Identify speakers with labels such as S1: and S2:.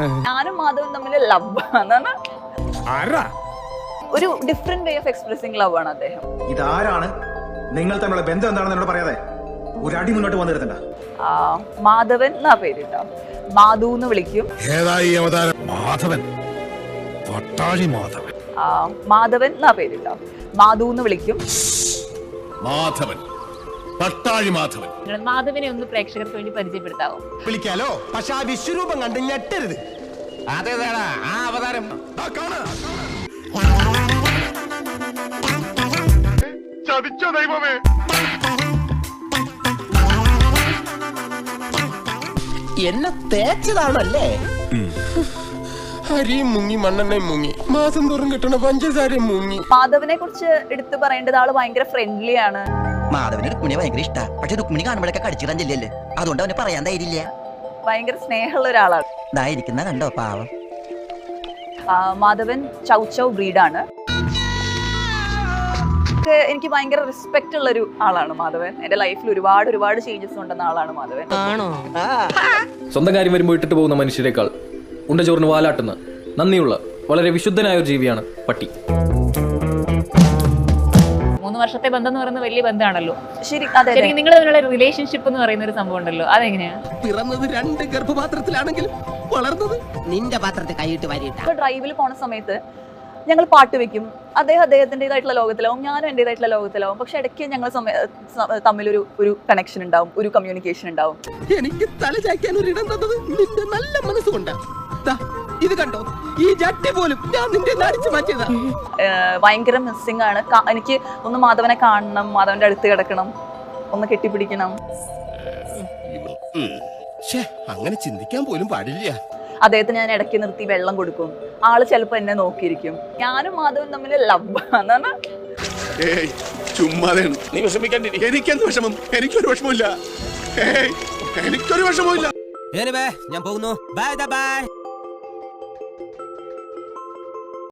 S1: ഞാനും മാധവൻ തമ്മിൽ ലവ് എന്നാണ്
S2: ആരാ?
S1: ഒരു different way of expressing love ആണ് അദ്ദേഹം.
S3: ഇതാരാണ്? നിങ്ങൾ തമ്മിലുള്ള ബന്ധം എന്താണെന്ന് എന്നോട് പറയാതെ. ഒരു അടി മുന്നോട്ട്
S1: മാധവൻ എന്നാ പേര് കേട്ടോ മാധു എന്ന് വിളിക്കും.
S2: ഏതായി അവതാരം? മാധവൻ. പട്ടാഴി മാധവൻ.
S1: ആ, മാധവൻ എന്നാ പേര് കേട്ടോ മാധു എന്ന് വിളിക്കും.
S2: മാധവൻ. പട്ടാഴി മാധവൻ.
S4: മാധവനെ ഒന്ന് പ്രേക്ഷകർക്ക് വേണ്ടി പരിചയപ്പെടുത്താവോ?
S5: വിളിക്കാലോ? പക്ഷെ ആ വിശ്വരൂപം കണ്ട് ഞെട്ടരുത്.
S2: അതേതാടാ? ആ അവതാരം. ചതിച്ചോ ദൈവമേ.
S5: എന്നെ തേച്ചതാണല്ലേ? അരിയും മുങ്ങി മണ്ണെണ്ണയും മുങ്ങി. മാസം തോറും കിട്ടണ പഞ്ചസാരയും മുങ്ങി.
S1: മാധവനെ കുറിച്ച് എടുത്തു പറയേണ്ടത് ആൾ ഭയങ്കര ഫ്രണ്ട്ലി ആണ്.
S6: മാധവന് രുക്മിണി ഭയങ്കര ഇഷ്ടാ. പക്ഷെ രുക്മിണി കാണുമ്പോഴൊക്കെ കടിച്ചിടാൻ ചെല്ലല്ലേ അതുകൊണ്ട് അവന് പറയാൻ ധൈര്യമില്ല.
S1: ഭയങ്കര സ്നേഹമുള്ള ഒരാളാണ്.
S6: ഇതായിരിക്കുന്ന ഇരിക്കുന്ന കണ്ടോ പാവം.
S1: മാധവൻ മാധവൻ ചൗച്ചൗ ബ്രീഡാണ്. എനിക്ക് ഭയങ്കര റെസ്പെക്ട് ഉള്ള ഒരു ആളാണ് മാധവൻ. എന്റെ ലൈഫിൽ ഒരുപാട് ഒരുപാട് ചേഞ്ചസ് ഉണ്ടെന്ന ആളാണ് മാധവൻ. ആണോ?
S7: സ്വന്തം കാര്യം വരുമ്പോൾ ഇട്ടിട്ട് പോകുന്ന മനുഷ്യരെക്കാൾ ഉണ്ടചോറിന് വാലാട്ടുന്ന നന്ദിയുള്ള വളരെ വിശുദ്ധനായ ഒരു ജീവിയാണ് പട്ടി.
S4: മൂന്ന് വർഷത്തെ ബന്ധം എന്ന് പറയുന്നത് വലിയ ബന്ധമാണല്ലോ
S1: ശരി അതെ
S4: ശരിക്കും നിങ്ങൾ തമ്മിലുള്ള റിലേഷൻഷിപ്പ് എന്ന് പറയുന്ന ഒരു സംഭവം ഉണ്ടല്ലോ. അതെങ്ങനെയാ?
S5: പിറന്നത് രണ്ട് ഗർഭപാത്രത്തിലാണെങ്കിലും വളർന്നത് നിന്റെ പാത്രത്തെ കൈയിട്ട് വാരിയിട്ട.
S1: ഡ്രൈവിൽ പോണ സമയത്ത് ഞങ്ങൾ പാട്ട് വെക്കും. അദ്ദേഹം അദ്ദേഹത്തിന്റെതായിട്ടുള്ള ലോകത്തിലാവും ഞാനും എന്റെതായിട്ടുള്ള ലോകത്തിലാവും. പക്ഷെ ഇടയ്ക്ക് ഞങ്ങൾ തമ്മിലൊരു ഒരു കണക്ഷൻ ഉണ്ടാവും ഒരു കമ്മ്യൂണിക്കേഷൻ ഉണ്ടാവും.
S5: എനിക്ക് തല ചായ്ക്കാൻ ഒരു ഇടം തന്നത് നിന്റെ നല്ല മനസ്സുകൊണ്ടാണ് ദാ, ഇത് കണ്ടോ? ഈ ജട്ടി പോലും ഞാൻ നിന്റെ അടിച്ചു മാറ്റിയതാ.
S1: ഭയങ്കര മിസ്സിംഗ് ആണ്. എനിക്ക് ഒന്ന് മാധവനെ കാണണം മാധവന്റെ അടുത്ത് കിടക്കണം ഒന്ന് കെട്ടിപ്പിടിക്കണം.
S5: അങ്ങനെ ചിന്തിക്കാൻ പോലും പാടില്ല.
S1: അദ്ദേഹത്തിന് ഞാൻ ഇടയ്ക്ക് നിർത്തി വെള്ളം കൊടുക്കും. ആൾ ചിലപ്പോ എന്നെ നോക്കിയിരിക്കും. ഞാനും മാധവൻ തമ്മിൽ ലവ് എന്നാണ്
S2: ചുമ്മാതെയാണ് നീ വിഷമിക്കാണ്ടിരി. എനിക്കെന്ത് വിഷമം? എനിക്കൊരു വിഷമമില്ല എനിക്കൊരു വിഷമമില്ല
S5: ഞാൻ പോകുന്നു. Bye bye